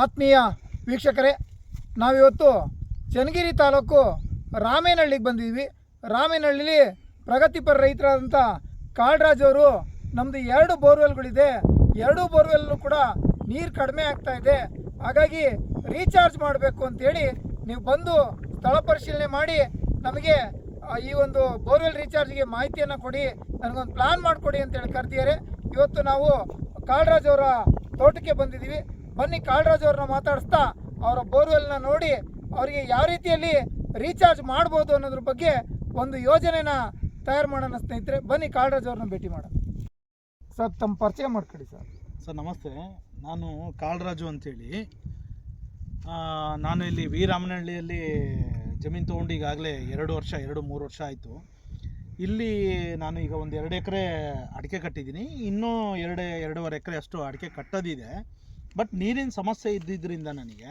ಆತ್ಮೀಯ ವೀಕ್ಷಕರೇ, ನಾವಿವತ್ತು ಚನ್ನಗಿರಿ ತಾಲೂಕು ರಾಮೇನಹಳ್ಳಿಗೆ ಬಂದಿದ್ವಿ ರಾಮೇನಹಳ್ಳಿಲಿ ಪ್ರಗತಿಪರ ರೈತರಾದಂಥ ಕಾಳರಾಜ್ ಅವರು ನಮ್ಮದು ಎರಡು ಬೋರ್ವೆಲ್ಗಳಿದೆ. ಎರಡೂ ಬೋರ್ವೆಲ್ಲೂ ಕೂಡ ನೀರು ಕಡಿಮೆ ಆಗ್ತಾ ಇದೆ. ಹಾಗಾಗಿ ರೀಚಾರ್ಜ್ ಮಾಡಬೇಕು ಅಂತೇಳಿ ನೀವು ಬಂದು ಸ್ಥಳ ಪರಿಶೀಲನೆ ಮಾಡಿ ನಮಗೆ ಈ ಒಂದು ಬೋರ್ವೆಲ್ ರೀಚಾರ್ಜ್ಗೆ ಮಾಹಿತಿಯನ್ನು ಕೊಡಿ, ನನಗೊಂದು ಪ್ಲಾನ್ ಮಾಡಿಕೊಡಿ ಅಂತೇಳಿ ಕರೆದಿದ್ದಾರೆ. ಇವತ್ತು ನಾವು ಕಾಳರಾಜ್ ಅವರ ತೋಟಕ್ಕೆ ಬಂದಿದ್ದೀವಿ. ಬನ್ನಿ ಕಾಳರಾಜ್ ಅವ್ರನ್ನ ಮಾತಾಡಿಸ್ತಾ ಅವರ ಬೋರ್ವೆಲ್ನ ನೋಡಿ ಅವರಿಗೆ ಯಾವ ರೀತಿಯಲ್ಲಿ ರೀಚಾರ್ಜ್ ಮಾಡ್ಬೋದು ಅನ್ನೋದ್ರ ಬಗ್ಗೆ ಒಂದು ಯೋಜನೆನ ತಯಾರು ಮಾಡೋಣ ಸ್ನೇಹಿತರೆ, ಬನ್ನಿ ಕಾಳರಾಜ್ ಅವ್ರನ್ನ ಭೇಟಿ ಮಾಡೋಣ. ಸರ್, ತಮ್ಮ ಪರಿಚಯ ಮಾಡ್ಕೊಳ್ಳಿ ಸರ್. ಸರ್, ನಮಸ್ತೆ. ನಾನು ಕಾಳರಾಜು ಅಂತೇಳಿ. ನಾನು ಇಲ್ಲಿ ವಿ ರಾಮನಹಳ್ಳಿಯಲ್ಲಿ ಜಮೀನು ತೊಗೊಂಡು ಈಗಾಗಲೇ ಎರಡು ವರ್ಷ, ಎರಡು, ಮೂರು ವರ್ಷ ಆಯಿತು. ಇಲ್ಲಿ ನಾನು ಈಗ ಒಂದು ಎರಡು ಎಕರೆ ಅಡಿಕೆ ಕಟ್ಟಿದ್ದೀನಿ. ಇನ್ನೂ ಎರಡು, ಎರಡೂವರೆ ಎಕರೆ ಅಷ್ಟು ಅಡಿಕೆ ಕಟ್ಟೋದಿದೆ. ಬಟ್ ನೀರಿನ ಸಮಸ್ಯೆ ಇದ್ದಿದ್ದರಿಂದ ನನಗೆ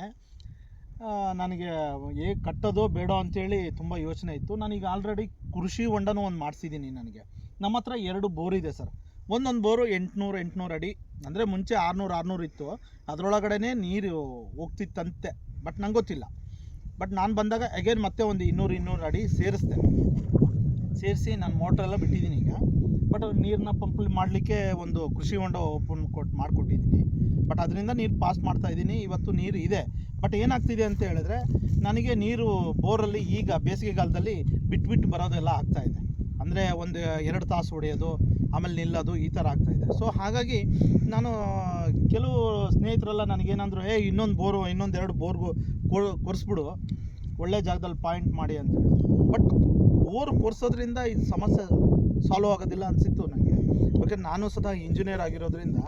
ನನಗೆ ಹೇಗೆ ಕಟ್ಟೋದೋ ಬೇಡ ಅಂತೇಳಿ ತುಂಬ ಯೋಚನೆ ಇತ್ತು. ನಾನೀಗ ಆಲ್ರೆಡಿ ಕೃಷಿ ಹೊಂಡನೂ ಒಂದು ಮಾಡಿಸಿದ್ದೀನಿ ನನಗೆ. ನಮ್ಮ ಹತ್ರ ಎರಡು ಬೋರ್ ಇದೆ ಸರ್. ಒಂದೊಂದು ಬೋರು ಎಂಟುನೂರು ಎಂಟುನೂರು ಅಡಿ. ಅಂದರೆ ಮುಂಚೆ ಆರುನೂರು ಆರುನೂರು ಇತ್ತು. ಅದರೊಳಗಡೆ ನೀರು ಹೋಗ್ತಿತ್ತಂತೆ. ಬಟ್ ನಂಗೆ ಗೊತ್ತಿಲ್ಲ. ಬಟ್ ನಾನು ಬಂದಾಗ ಅಗೇನ್ ಮತ್ತೆ ಒಂದು ಇನ್ನೂರು ಇನ್ನೂರು ಅಡಿ ಸೇರಿಸ್ದೆ. ಸೇರಿಸಿ ನಾನು ಮೋಟ್ರೆಲ್ಲ ಬಿಟ್ಟಿದ್ದೀನಿ ಈಗ. ಬಟ್ ನೀರನ್ನ ಪಂಪ್ ಮಾಡಲಿಕ್ಕೆ ಒಂದು ಕೃಷಿ ಹೊಂಡ ಓಪನ್ ಕೊಟ್ಟು ಮಾಡಿಕೊಟ್ಟಿದ್ದೀನಿ ಬಟ್ ಅದರಿಂದ ನೀರು ಪಾಸ್ ಮಾಡ್ತಾ ಇದ್ದೀನಿ ಇವತ್ತು ನೀರು ಇದೆ. ಬಟ್ ಏನಾಗ್ತಿದೆ ಅಂತ ಹೇಳಿದ್ರೆ, ನನಗೆ ನೀರು ಬೋರಲ್ಲಿ ಈಗ ಬೇಸಿಗೆಗಾಲದಲ್ಲಿ ಬಿಟ್ಬಿಟ್ಟು ಬರೋದೆಲ್ಲ ಆಗ್ತಾ ಇದೆ. ಅಂದರೆ ಒಂದು ಎರಡು ತಾಸು ಹೊಡೆಯೋದು, ಆಮೇಲೆ ನಿಲ್ಲೋದು ಈ ಥರ ಆಗ್ತಾ ಇದೆ. ಸೊ ಹಾಗಾಗಿ ನಾನು ಕೆಲವು ಸ್ನೇಹಿತರೆಲ್ಲ ನನಗೇನಂದ್ರು ಏ ಇನ್ನೊಂದು ಬೋರು, ಇನ್ನೊಂದು ಎರಡು ಬೋರ್ಗು ಕೊರಿಸ್ಬಿಡು. ಒಳ್ಳೆ ಜಾಗದಲ್ಲಿ ಪಾಯಿಂಟ್ ಮಾಡಿ ಅಂತ ಬಟ್ ಬೋರ್ ಕೊರ್ಸೋದ್ರಿಂದ ಇದು ಸಮಸ್ಯೆ ಸಾಲ್ವ್ ಆಗೋದಿಲ್ಲ ಅನಿಸಿತ್ತು ನನಗೆ ಓಕೆ ನಾನು ಸದಾ ಇಂಜಿನಿಯರ್ ಆಗಿರೋದ್ರಿಂದ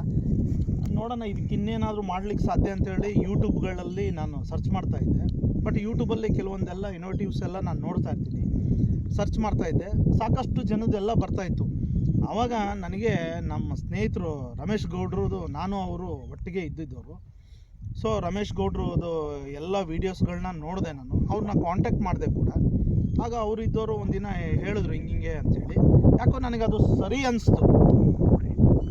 ನೋಡೋಣ, ಇದಕ್ಕೆ ಇನ್ನೇನಾದರೂ ಮಾಡ್ಲಿಕ್ಕೆ ಸಾಧ್ಯ ಅಂತೇಳಿ ಯೂಟ್ಯೂಬ್ಗಳಲ್ಲಿ ನಾನು ಸರ್ಚ್ ಮಾಡ್ತಾ ಇದ್ದೆ. ಬಟ್ ಯೂಟ್ಯೂಬಲ್ಲಿ ಕೆಲವೊಂದೆಲ್ಲ ಇನೋವೇಟಿವ್ಸ್ ಎಲ್ಲ ನಾನು ನೋಡ್ತಾ ಇರ್ತೀನಿ. ಸರ್ಚ್ ಮಾಡ್ತಾ ಇದ್ದೆ. ಸಾಕಷ್ಟು ಜನದೆಲ್ಲ ಬರ್ತಾ ಇತ್ತು. ಆವಾಗ ನನಗೆ ನಮ್ಮ ಸ್ನೇಹಿತರು ರಮೇಶ್ ಗೌಡ್ರದು ನಾನು ಅವರು ಒಟ್ಟಿಗೆ ಇದ್ದಿದ್ದವರು. ಸೊ ರಮೇಶ್ ಗೌಡ್ರದು ಎಲ್ಲ ವೀಡಿಯೋಸ್ಗಳನ್ನ ನೋಡಿದೆ ನಾನು. ಅವ್ರನ್ನ ಕಾಂಟ್ಯಾಕ್ಟ್ ಮಾಡಿದೆ ಕೂಡ. ಆಗ ಅವರಿದ್ದವರು ಒಂದಿನ ಹೇಳಿದ್ರು ಹಿಂಗಿಂಗೆ ಅಂತೇಳಿ ಯಾಕೋ ನನಗೆ ಅದು ಸರಿ ಅನಿಸ್ತು.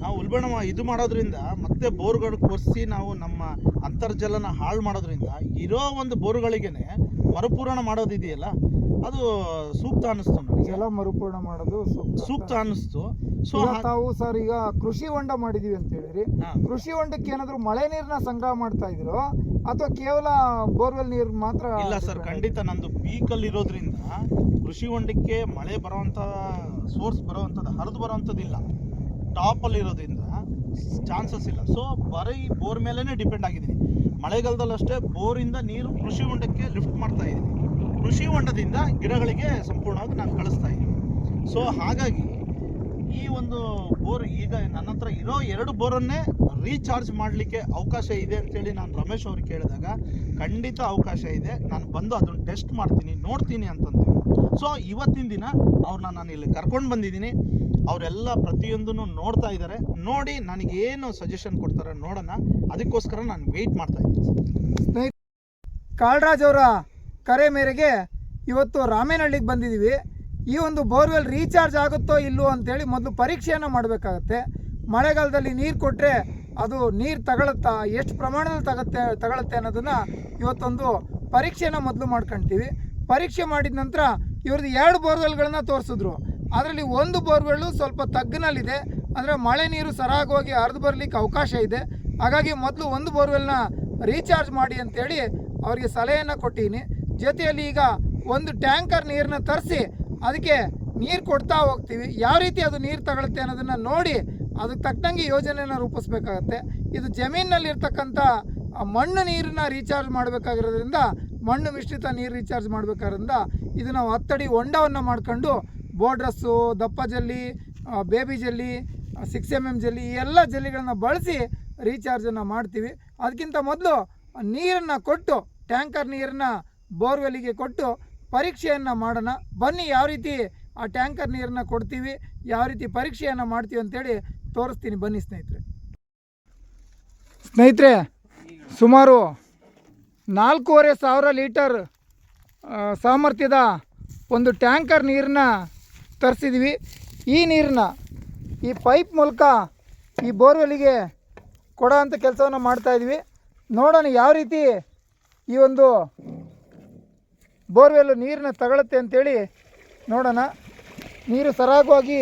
ನಾವು ಉಲ್ಬಣ ಇದು ಮಾಡೋದ್ರಿಂದ ಮತ್ತೆ ಬೋರ್ಗಳು ಕೊರೆಸಿ ನಾವು ನಮ್ಮ ಅಂತರ್ಜಲನ ಹಾಳು ಮಾಡೋದ್ರಿಂದ ಇರೋ ಒಂದು ಬೋರ್ಗಳಿಗೇನೆ ಮರುಪೂರಣ ಮಾಡೋದಿದೆಯಲ್ಲ ಅದು ಸೂಕ್ತ ಅನ್ನಿಸ್ತು ನನಗೆ. ಜಲ ಮರುಪೂರಣ ಮಾಡೋದು ಸೂಕ್ತ. ಅನಿಸ್ತು. ಅನ್ನಿಸ್ತು ಸೊ ತಾವು ಸರ್ ಈಗ ಕೃಷಿ ಹೊಂಡ ಮಾಡಿದೀವಿ ಅಂತ ಹೇಳಿರಿ. ಕೃಷಿ ಹೊಂಡಕ್ಕೆ ಏನಾದ್ರು ಮಳೆ ನೀರನ್ನ ಸಂಗ್ರಹ ಮಾಡ್ತಾ ಇದ್ರು ಅಥವಾ ಕೇವಲ ಬೋರ್ವೆಲ್ ನೀರು ಮಾತ್ರ ಇಲ್ಲ ಸರ್ ಖಂಡಿತ ನಂದು ಪೀಕಲ್ಲಿ ಇರೋದ್ರಿಂದ ಕೃಷಿ ಹೊಂಡಕ್ಕೆ ಮಳೆ ಬರೋವಂಥ ಸೋರ್ಸ್ ಬರೋವಂಥದ್ದು, ಹರಿದು ಬರೋವಂಥದ್ದಿಲ್ಲ. ಟಾಪಲ್ಲಿ ಇರೋದ್ರಿಂದ ಚಾನ್ಸಸ್ ಇಲ್ಲ. ಸೊ ಬರೀ ಬೋರ್ ಮೇಲೇ ಡಿಪೆಂಡ್ ಆಗಿದ್ದೀನಿ. ಮಳೆಗಾಲದಲ್ಲೂ ಅಷ್ಟೇ ಬೋರಿಂದ ನೀರು ಕೃಷಿ ಹೊಂಡಕ್ಕೆ ಲಿಫ್ಟ್ ಮಾಡ್ತಾ ಇದ್ದೀನಿ. ಕೃಷಿ ಹೊಂಡದಿಂದ ಗಿಡಗಳಿಗೆ ಸಂಪೂರ್ಣವಾಗಿ ನಾನು ಕಳಿಸ್ತಾ ಇದ್ದೀನಿ. ಸೊ ಹಾಗಾಗಿ ಈ ಒಂದು ಬೋರ್ ಈಗ ನನ್ನ ಹತ್ರ ಇರೋ ಎರಡು ಬೋರನ್ನೇ ರೀಚಾರ್ಜ್ ಮಾಡಲಿಕ್ಕೆ ಅವಕಾಶ ಇದೆ ಅಂತೇಳಿ ನಾನು ರಮೇಶ್ ಅವ್ರಿಗೆ ಕೇಳಿದಾಗ ಖಂಡಿತ ಅವಕಾಶ ಇದೆ. ನಾನು ಬಂದು ಅದನ್ನು ಟೆಸ್ಟ್ ಮಾಡ್ತೀನಿ, ನೋಡ್ತೀನಿ ಅಂತಂದು ಸೊ ಇವತ್ತಿನ ದಿನ ಅವ್ರನ್ನ ನಾನು ಇಲ್ಲಿ ಕರ್ಕೊಂಡು ಬಂದಿದ್ದೀನಿ. ಅವರೆಲ್ಲ ಪ್ರತಿಯೊಂದನ್ನು ನೋಡ್ತಾ ಇದ್ದಾರೆ ನೋಡಿ ನನಗೇನು ಸಜೆಷನ್ ಕೊಡ್ತಾರೆ ನೋಡೋಣ. ಅದಕ್ಕೋಸ್ಕರ ನಾನು ವೆಯ್ಟ್ ಮಾಡ್ತಾ ಇದ್ದೀನಿ ಕಾಳರಾಜ್ ಅವರ ಕರೆ ಮೇರೆಗೆ ಇವತ್ತು ರಾಮೇನಹಳ್ಳಿಗೆ ಬಂದಿದ್ದೀವಿ ಈ ಒಂದು ಬೋರ್ವೆಲ್ ರೀಚಾರ್ಜ್ ಆಗುತ್ತೋ ಇಲ್ಲೋ ಅಂತೇಳಿ ಮೊದಲು ಪರೀಕ್ಷೆಯನ್ನು ಮಾಡಬೇಕಾಗತ್ತೆ. ಮಳೆಗಾಲದಲ್ಲಿ ನೀರು ಕೊಟ್ಟರೆ ಅದು ನೀರು ತಗೊಳುತ್ತಾ ಎಷ್ಟು ಪ್ರಮಾಣದಲ್ಲಿ ತಗುತ್ತೆ, ತಗೊಳುತ್ತೆ ಅನ್ನೋದನ್ನು ಇವತ್ತೊಂದು ಪರೀಕ್ಷೆನ ಮೊದಲು ಮಾಡ್ಕೊಳ್ತೀವಿ ಪರೀಕ್ಷೆ ಮಾಡಿದ ನಂತರ ಇವ್ರದ್ದು ಎರಡು ಬೋರ್ವೆಲ್ಗಳನ್ನ ತೋರಿಸಿದ್ರು. ಅದರಲ್ಲಿ ಒಂದು ಬೋರ್ವೆಲ್ಲು ಸ್ವಲ್ಪ ತಗ್ಗಿನಲ್ಲಿದೆ. ಅಂದರೆ ಮಳೆ ನೀರು ಸರಾಗೋಗಿ ಹೋಗಿ ಹರಿದು ಬರಲಿಕ್ಕೆ ಅವಕಾಶ ಇದೆ. ಹಾಗಾಗಿ ಮೊದಲು ಒಂದು ಬೋರ್ವೆಲ್ನ ರೀಚಾರ್ಜ್ ಮಾಡಿ ಅಂತೇಳಿ ಅವರಿಗೆ ಸಲಹೆಯನ್ನು ಕೊಟ್ಟೀನಿ. ಜೊತೆಯಲ್ಲಿ ಈಗ ಒಂದು ಟ್ಯಾಂಕರ್ ನೀರನ್ನ ತರಿಸಿ ಅದಕ್ಕೆ ನೀರು ಕೊಡ್ತಾ ಹೋಗ್ತೀವಿ. ಯಾವ ರೀತಿ ಅದು ನೀರು ತಗೊಳುತ್ತೆ ಅನ್ನೋದನ್ನು ನೋಡಿ ಅದಕ್ಕೆ ತಕ್ಕಂಗೆ ಯೋಜನೆಯನ್ನು ರೂಪಿಸ್ಬೇಕಾಗತ್ತೆ. ಇದು ಜಮೀನಿನಲ್ಲಿರ್ತಕ್ಕಂಥ ಮಣ್ಣು ನೀರನ್ನ ರೀಚಾರ್ಜ್ ಮಾಡಬೇಕಾಗಿರೋದ್ರಿಂದ, ಮಣ್ಣು ಮಿಶ್ರಿತ ನೀರು ರೀಚಾರ್ಜ್ ಮಾಡಬೇಕಾದ್ರಿಂದ ಇದು ನಾವು ಹತ್ತಡಿ ಹೊಂಡವನ್ನು ಮಾಡ್ಕೊಂಡು ಬೋಡ್ರಸ್ಸು ದಪ್ಪ ಜಲ್ಲಿ ಬೇಬಿ ಜಲ್ಲಿ ಸಿಕ್ಸ್ ಎಂ ಎಂ ಜಲ್ಲಿ ಈ ಎಲ್ಲ ಜಲ್ಲಿಗಳನ್ನ ಬಳಸಿ ರೀಚಾರ್ಜನ್ನು ಮಾಡ್ತೀವಿ. ಅದಕ್ಕಿಂತ ಮೊದಲು ನೀರನ್ನು ಕೊಟ್ಟು, ಟ್ಯಾಂಕರ್ ನೀರನ್ನು ಬೋರ್ವೆಲ್ಲಿಗೆ ಕೊಟ್ಟು ಪರೀಕ್ಷೆಯನ್ನು ಮಾಡೋಣ. ಬನ್ನಿ ಯಾವ ರೀತಿ ಆ ಟ್ಯಾಂಕರ್ ನೀರನ್ನ ಕೊಡ್ತೀವಿ, ಯಾವ ರೀತಿ ಪರೀಕ್ಷೆಯನ್ನು ಮಾಡ್ತೀವಿ ಅಂತೇಳಿ ತೋರಿಸ್ತೀನಿ ಬನ್ನಿ ಸ್ನೇಹಿತರೆ. ಸ್ನೇಹಿತರೆ, ಸುಮಾರು ನಾಲ್ಕೂವರೆ ಸಾವಿರ ಲೀಟರ್ ಸಾಮರ್ಥ್ಯದ ಒಂದು ಟ್ಯಾಂಕರ್ ನೀರನ್ನ ತರಿಸಿದ್ವಿ. ಈ ನೀರನ್ನ ಈ ಪೈಪ್ ಮೂಲಕ ಈ ಬೋರ್ವೆಲ್ಲಿಗೆ ಕೊಡೋ ಅಂಥ ಕೆಲಸವನ್ನು ಮಾಡ್ತಾಯಿದ್ವಿ ನೋಡೋಣ ಯಾವ ರೀತಿ ಈ ಒಂದು ಬೋರ್ವೆಲ್ಲು ನೀರನ್ನ ತಗೊಳುತ್ತೆ ಅಂತೇಳಿ ನೋಡೋಣ. ನೀರು ಸರಾಗವಾಗಿ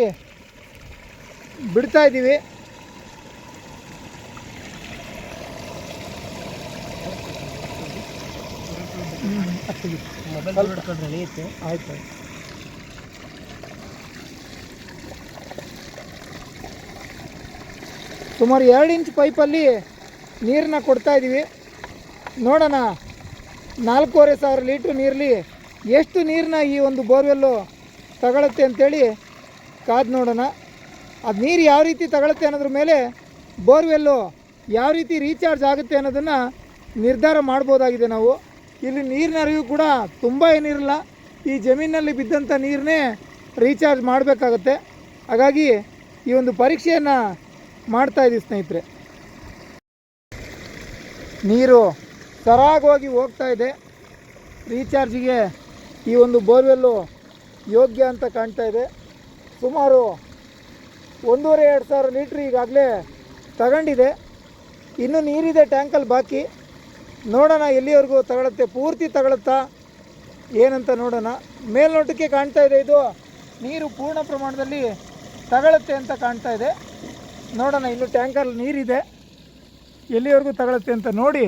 ಬಿಡ್ತಾ ಇದ್ದೀವಿ. ಆಯ್ತು ಸುಮಾರು ಎರಡು ಇಂಚ್ ಪೈಪಲ್ಲಿ ನೀರನ್ನ ಕೊಡ್ತಾ ಇದ್ದೀವಿ. ನೋಡೋಣ. ನಾಲ್ಕೂವರೆ ಸಾವಿರ ಲೀಟ್ರ್ ನೀರಲ್ಲಿ ಎಷ್ಟು ನೀರನ್ನ ಈ ಒಂದು ಬೋರ್ವೆಲ್ಲು ತಗೊಳುತ್ತೆ ಅಂತೇಳಿ ಕಾದು ನೋಡೋಣ. ಅದು ನೀರು ಯಾವ ರೀತಿ ತಗೊಳುತ್ತೆ ಅನ್ನೋದ್ರ ಮೇಲೆ ಬೋರ್ವೆಲ್ಲು ಯಾವ ರೀತಿ ರೀಚಾರ್ಜ್ ಆಗುತ್ತೆ ಅನ್ನೋದನ್ನು ನಿರ್ಧಾರ ಮಾಡ್ಬೋದಾಗಿದೆ ನಾವು. ಇಲ್ಲಿ ನೀರಿನ ಅರಿವು ಕೂಡ ತುಂಬ ಏನಿರಲ್ಲ, ಈ ಜಮೀನಿನಲ್ಲಿ ಬಿದ್ದಂಥ ನೀರನ್ನೇ ರೀಚಾರ್ಜ್ ಮಾಡಬೇಕಾಗತ್ತೆ. ಹಾಗಾಗಿ ಈ ಒಂದು ಪರೀಕ್ಷೆಯನ್ನು ಮಾಡ್ತಾ ಇದ್ದೀವಿ ಸ್ನೇಹಿತರೆ. ನೀರು ಸರಾಗವಾಗಿ ಹೋಗ್ತಾ ಇದೆ. ರೀಚಾರ್ಜಿಗೆ ಈ ಒಂದು ಬೋರ್ವೆಲ್ಲು ಯೋಗ್ಯ ಅಂತ ಕಾಣ್ತಾ ಇದೆ. ಸುಮಾರು ಒಂದೂವರೆ, ಎರಡು ಸಾವಿರ ಲೀಟ್ರ್ ಈಗಾಗಲೇ ತಗೊಂಡಿದೆ. ಇನ್ನೂ ನೀರಿದೆ ಟ್ಯಾಂಕಲ್ಲಿ ಬಾಕಿ. ನೋಡೋಣ ಎಲ್ಲಿವರೆಗೂ ತಗೊಳುತ್ತೆ, ಪೂರ್ತಿ ತಗೊಳುತ್ತಾ, ಏನಂತ ನೋಡೋಣ. ಮೇಲ್ನೋಟಕ್ಕೆ ಕಾಣ್ತಾ ಇದೆ ಇದು. ನೀರು ಪೂರ್ಣ ಪ್ರಮಾಣದಲ್ಲಿ ತಗೊಳುತ್ತೆ ಅಂತ ಕಾಣ್ತಾ ಇದೆ. ನೋಡೋಣ ಇನ್ನು ಟ್ಯಾಂಕಲ್ಲಿ ನೀರಿದೆ. ಎಲ್ಲಿವರೆಗೂ ತಗೊಳುತ್ತೆ ಅಂತ ನೋಡಿ.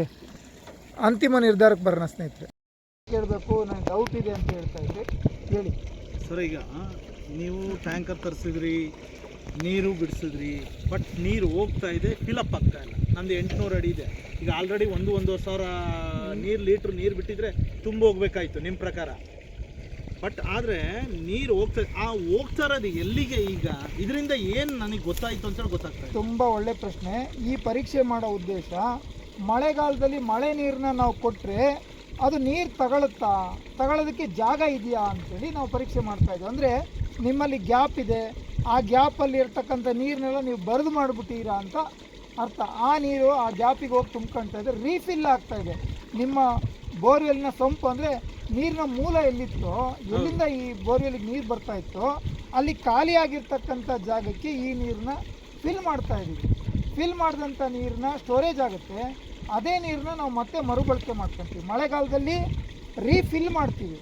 ಅಂತಿಮ ನಿರ್ಧಾರಕ್ಕೆ ಬರೋಣ ಸ್ನೇಹಿತರೆ. ಕೇಳಬೇಕು ನನಗೆ ಡೌಟ್ ಇದೆ ಅಂತ ಹೇಳ್ತಾ ಇದ್ದೆ. ಹೇಳಿ. ಸರ್ ಈಗ ನೀವು ಟ್ಯಾಂಕರ್ ತರಿಸಿದ್ರಿ ನೀರು ಬಿಡಿಸಿದ್ರಿ ಬಟ್ ನೀರು ಹೋಗ್ತಾ ಇದೆ ಫಿಲಪ್ ಆಗ್ತಾ ಇಲ್ಲ. ನಂದು ಎಂಟುನೂರು ಅಡಿ ಇದೆ. ಈಗ ಆಲ್ರೆಡಿ ಒಂದು ಒಂದೂವರೆ ಸಾವಿರ ನೀರು ಲೀಟ್ರ್ ನೀರು ಬಿಟ್ಟಿದ್ರೆ ತುಂಬ ಹೋಗ್ಬೇಕಾಯ್ತು ನಿಮ್ಮ ಪ್ರಕಾರ. ಬಟ್ ಆದರೆ ನೀರು ಹೋಗ್ತಾ ಆ ಹೋಗ್ತಾ ಇರೋದು ಎಲ್ಲಿಗೆ ಈಗ? ಇದರಿಂದ ಏನು ನನಗೆ ಗೊತ್ತಾಯ್ತು ಅಂತ ಗೊತ್ತಾಗ್ತದೆ ತುಂಬ ಒಳ್ಳೆ ಪ್ರಶ್ನೆ. ಈ ಪರೀಕ್ಷೆ ಮಾಡೋ ಉದ್ದೇಶ ಮಳೆಗಾಲದಲ್ಲಿ ಮಳೆ ನೀರನ್ನ ನಾವು ಕೊಟ್ಟರೆ ಅದು ನೀರು ತಗೊಳುತ್ತಾ? ತಗೊಳ್ಳೋದಕ್ಕೆ ಜಾಗ ಇದೆಯಾ ಅಂತೇಳಿ ನಾವು ಪರೀಕ್ಷೆ ಮಾಡ್ತಾ ಇದ್ದೀವಿ ಅಂದರೆ ನಿಮ್ಮಲ್ಲಿ ಗ್ಯಾಪ್ ಇದೆ. ಆ ಗ್ಯಾಪಲ್ಲಿ ಇರ್ತಕ್ಕಂಥ ನೀರನ್ನೆಲ್ಲ ನೀವು ಬರೆದು ಮಾಡಿಬಿಟ್ಟಿರಾ ಅಂತ ಅರ್ಥ. ಆ ನೀರು ಆ ಗ್ಯಾಪಿಗೆ ಹೋಗಿ ತುಂಬ್ಕೊಳ್ತಾ ಇದೆ. ರೀಫಿಲ್ ಆಗ್ತಾ ಇದೆ. ನಿಮ್ಮ ಬೋರ್ವೆಲ್ನ ಸೊಂಪು ಅಂದರೆ ನೀರಿನ ಮೂಲ ಎಲ್ಲಿತ್ತೋ, ಎಲ್ಲಿಂದ ಈ ಬೋರ್ವೆಲ್ಗೆ ನೀರು ಬರ್ತಾ ಇತ್ತೋ, ಅಲ್ಲಿ ಖಾಲಿಯಾಗಿರ್ತಕ್ಕಂಥ ಜಾಗಕ್ಕೆ ಈ ನೀರನ್ನ ಫಿಲ್ ಮಾಡ್ತಾ ಇದ್ದೀವಿ. ಫಿಲ್ ಮಾಡಿದಂಥ ನೀರನ್ನ ಸ್ಟೋರೇಜ್ ಆಗುತ್ತೆ. ಅದೇ ನೀರನ್ನ ನಾವು ಮತ್ತೆ ಮರುಬಳಕೆ ಮಾಡ್ಕೊತೀವಿ. ಮಳೆಗಾಲದಲ್ಲಿ ರೀಫಿಲ್ ಮಾಡ್ತೀವಿ.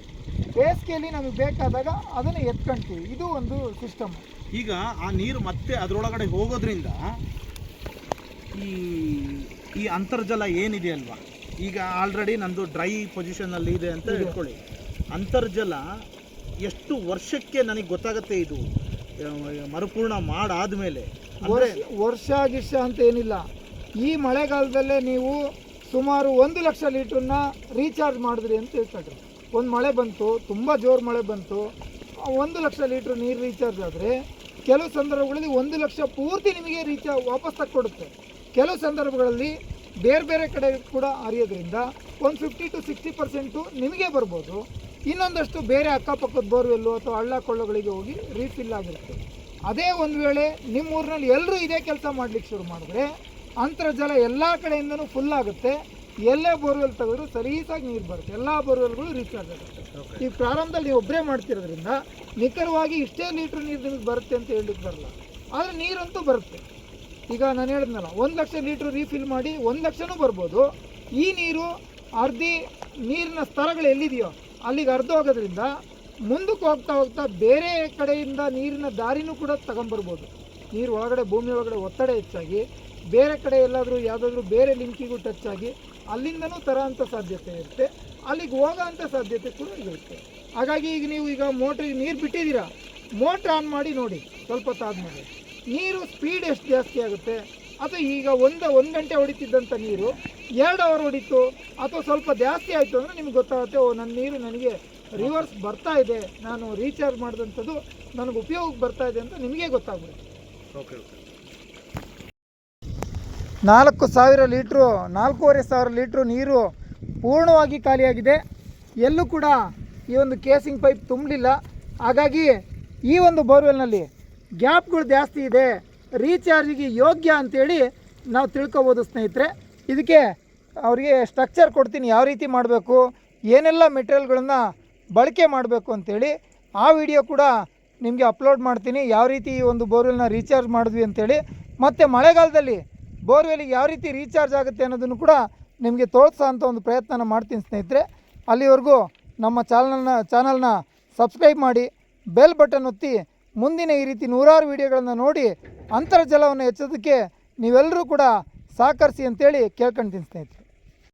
ಬೇಸಿಗೆಯಲ್ಲಿ ನಮಗೆ ಬೇಕಾದಾಗ ಅದನ್ನು ಎತ್ಕೊಂತೀವಿ. ಇದು ಒಂದು ಸಿಸ್ಟಮ್ ಈಗ ಆ ನೀರು ಮತ್ತೆ ಅದರೊಳಗಡೆ ಹೋಗೋದ್ರಿಂದ ಈ ಈ ಅಂತರ್ಜಲ ಏನಿದೆ ಅಲ್ವಾ? ಈಗ ಆಲ್ರೆಡಿ ನಂದು ಡ್ರೈ ಪೊಸಿಷನಲ್ಲಿ ಇದೆ ಅಂತ ಹೇಳ್ಕೊಳ್ಳಿ ಅಂತರ್ಜಲ ಎಷ್ಟು ವರ್ಷಕ್ಕೆ ನನಗೆ ಗೊತ್ತಾಗುತ್ತೆ ಇದು? ಮರುಪೂರ್ಣ ಮಾಡಾದ್ಮೇಲೆ. ಅಂದರೆ ವರ್ಷ ವರ್ಷ ಗಿರ್ಷ ಅಂತ ಏನಿಲ್ಲ. ಈ ಮಳೆಗಾಲದಲ್ಲೇ ನೀವು ಸುಮಾರು ಒಂದು ಲಕ್ಷ ಲೀಟ್ರನ್ನ ರೀಚಾರ್ಜ್ ಮಾಡಿದ್ರಿ ಅಂತ ಹೇಳ್ತಾರೆ. ಒಂದು ಮಳೆ ಬಂತು, ತುಂಬ ಜೋರು ಮಳೆ ಬಂತು, ಒಂದು ಲಕ್ಷ ಲೀಟ್ರ್ ನೀರು ರೀಚಾರ್ಜ್ ಆದರೆ ಕೆಲವು ಸಂದರ್ಭಗಳಲ್ಲಿ ಒಂದು ಲಕ್ಷ ಪೂರ್ತಿ ನಿಮಗೆ ರೀಚಾ ವಾಪಸ್ ತಕ್ಕೊಡುತ್ತೆ. ಕೆಲವು ಸಂದರ್ಭಗಳಲ್ಲಿ ಬೇರೆ ಬೇರೆ ಕಡೆ ಕೂಡ ಹರಿಯೋದ್ರಿಂದ ಒಂದು ಫಿಫ್ಟಿ ಟು ಸಿಕ್ಸ್ಟಿ ಪರ್ಸೆಂಟು ನಿಮಗೆ ಬರ್ಬೋದು. ಇನ್ನೊಂದಷ್ಟು ಬೇರೆ ಅಕ್ಕಪಕ್ಕದ ಬೋರ್ವೆಲ್ಲು ಅಥವಾ ಹಳ್ಳ ಕೊಳ್ಳಗಳಿಗೆ ಹೋಗಿ ರೀಫಿಲ್ ಆಗಿರುತ್ತೆ ಅದೇ ಒಂದು ವೇಳೆ ನಿಮ್ಮ ಊರಿನಲ್ಲಿ ಎಲ್ಲರೂ ಇದೇ ಕೆಲಸ ಮಾಡ್ಲಿಕ್ಕೆ ಶುರು ಮಾಡಿದ್ರೆ ಅಂತರ್ಜಲ ಎಲ್ಲ ಕಡೆಯಿಂದನೂ ಫುಲ್ ಆಗುತ್ತೆ. ಎಲ್ಲೇ ಬೋರ್ವೆಲ್ ತೆಗೆದ್ರು ಸರೀಸಾಗಿ ನೀರು ಬರುತ್ತೆ. ಎಲ್ಲ ಬೋರ್ವೆಲ್ಗಳು ರೀಚಾರ್ಜ್ ಆಗುತ್ತೆ. ಈ ಪ್ರಾರಂಭದಲ್ಲಿ ನೀವು ಒಬ್ಬರೇ ಮಾಡ್ತಿರೋದ್ರಿಂದ ನಿಖರವಾಗಿ ಇಷ್ಟೇ ಲೀಟ್ರ್ ನೀರು ನಿಮಗೆ ಬರುತ್ತೆ ಅಂತ ಹೇಳಲಿಕ್ಕೆ ಬರಲ್ಲ. ಆದರೆ ನೀರಂತೂ ಬರುತ್ತೆ. ಈಗ ನಾನು ಹೇಳಿದ್ನಲ್ಲ, ಒಂದು ಲಕ್ಷ ಲೀಟ್ರ್ ರೀಫಿಲ್ ಮಾಡಿ ಒಂದು ಲಕ್ಷನೂ ಬರ್ಬೋದು. ಈ ನೀರು ಅರ್ಧಿ ನೀರಿನ ಸ್ತರಗಳು ಎಲ್ಲಿದೆಯೋ ಅಲ್ಲಿಗೆ ಅರ್ಧ ಹೋಗೋದ್ರಿಂದ ಮುಂದಕ್ಕೆ ಹೋಗ್ತಾ ಹೋಗ್ತಾ ಬೇರೆ ಕಡೆಯಿಂದ ನೀರಿನ ದಾರಿನೂ ಕೂಡ ತಗೊಂಬರ್ಬೋದು ನೀರು ಒಳಗಡೆ, ಭೂಮಿ ಒಳಗಡೆ ಒತ್ತಡ ಹೆಚ್ಚಾಗಿ, ಬೇರೆ ಕಡೆ ಎಲ್ಲಾದರೂ ಯಾವುದಾದ್ರೂ ಬೇರೆ ಲಿಂಕಿಗೂ ಟಚ್ ಆಗಿ, ಅಲ್ಲಿಂದನೂ ತರೋಂಥ ಸಾಧ್ಯತೆ ಇರುತ್ತೆ. ಅಲ್ಲಿಗೆ ಹೋಗೋ ಅಂಥ ಸಾಧ್ಯತೆ ಕೂಡ ಇರುತ್ತೆ. ಹಾಗಾಗಿ ಈಗ ನೀವು ಈಗ ಮೋಟ್ರಿಗೆ ನೀರು ಬಿಟ್ಟಿದ್ದೀರಾ ಮೋಟ್ರ್ ಆನ್ ಮಾಡಿ ನೋಡಿ, ಸ್ವಲ್ಪ ಮಾಡಿ ನೀರು ಸ್ಪೀಡ್ ಎಷ್ಟು ಜಾಸ್ತಿ ಆಗುತ್ತೆ? ಅಥವಾ ಈಗ ಒಂದು ಒಂದು ಗಂಟೆ ಹೊಡಿತಿದ್ದಂಥ ನೀರು ಎರಡು ಅವರ್ ಹೊಡಿತು ಅಥವಾ ಸ್ವಲ್ಪ ಜಾಸ್ತಿ ಆಯಿತು ಅಂದರೆ ನಿಮ್ಗೆ ಗೊತ್ತಾಗುತ್ತೆ ಓ ನನ್ನ ನೀರು ನನಗೆ ರಿವರ್ಸ್ ಬರ್ತಾ ಇದೆ ನಾನು ರೀಚಾರ್ಜ್ ಮಾಡಿದಂಥದ್ದು ನನಗೆ ಉಪಯೋಗಕ್ಕೆ ಬರ್ತಾ ಇದೆ ಅಂತ ನಿಮಗೆ ಗೊತ್ತಾಗ್ಬಿಡುತ್ತೆ. ಓಕೆ ಓಕೆ ನಾಲ್ಕು ಸಾವಿರ ಲೀಟ್ರು ನಾಲ್ಕೂವರೆ ಸಾವಿರ ಲೀಟ್ರು ನೀರು ಪೂರ್ಣವಾಗಿ ಖಾಲಿಯಾಗಿದೆ. ಎಲ್ಲೂ ಕೂಡ ಈ ಒಂದು ಕೇಸಿಂಗ್ ಪೈಪ್ ತುಂಬಲಿಲ್ಲ. ಹಾಗಾಗಿ ಈ ಒಂದು ಬೋರ್ವೆಲ್ನಲ್ಲಿ ಗ್ಯಾಪ್ಗಳು ಜಾಸ್ತಿ ಇದೆ. ರೀಚಾರ್ಜಿಗೆ ಯೋಗ್ಯ ಅಂತೇಳಿ ನಾವು ತಿಳ್ಕೊಬೋದು ಸ್ನೇಹಿತರೆ. ಇದಕ್ಕೆ ಅವರಿಗೆ ಸ್ಟ್ರಕ್ಚರ್ ಕೊಡ್ತೀನಿ, ಯಾವ ರೀತಿ ಮಾಡಬೇಕು, ಏನೆಲ್ಲ ಮೆಟೀರಿಯಲ್ಗಳನ್ನು ಬಳಕೆ ಮಾಡಬೇಕು ಅಂತೇಳಿ ಆ ವಿಡಿಯೋ ಕೂಡ ನಿಮಗೆ ಅಪ್ಲೋಡ್ ಮಾಡ್ತೀನಿ. ಯಾವ ರೀತಿ ಈ ಒಂದು ಬೋರ್ವೆಲ್ನ ರೀಚಾರ್ಜ್ ಮಾಡಿದ್ವಿ ಅಂತೇಳಿ. ಮತ್ತು ಮಳೆಗಾಲದಲ್ಲಿ ಬೋರ್ವೆಲ್ಗೆ ಯಾವ ರೀತಿ ರೀಚಾರ್ಜ್ ಆಗುತ್ತೆ ಅನ್ನೋದನ್ನು ಕೂಡ ನಿಮಗೆ ತೋರಿಸೋ ಅಂಥ ಒಂದು ಪ್ರಯತ್ನನ ಮಾಡ್ತೀನಿ ಸ್ನೇಹಿತರೆ. ಅಲ್ಲಿವರೆಗೂ ನಮ್ಮ ಚಾನಲ್ನ ಚಾನಲ್ನ ಸಬ್ಸ್ಕ್ರೈಬ್ ಮಾಡಿ ಬೆಲ್ ಬಟನ್ ಒತ್ತಿ ಮುಂದಿನ ಈ ರೀತಿ ನೂರಾರು ವಿಡಿಯೋಗಳನ್ನು ನೋಡಿ ಅಂತರ್ಜಲವನ್ನು ಹೆಚ್ಚೋದಕ್ಕೆ ನೀವೆಲ್ಲರೂ ಕೂಡ ಸಹಕರಿಸಿ ಅಂತೇಳಿ ಕೇಳ್ಕೊಂತೀನಿ ಸ್ನೇಹಿತರೆ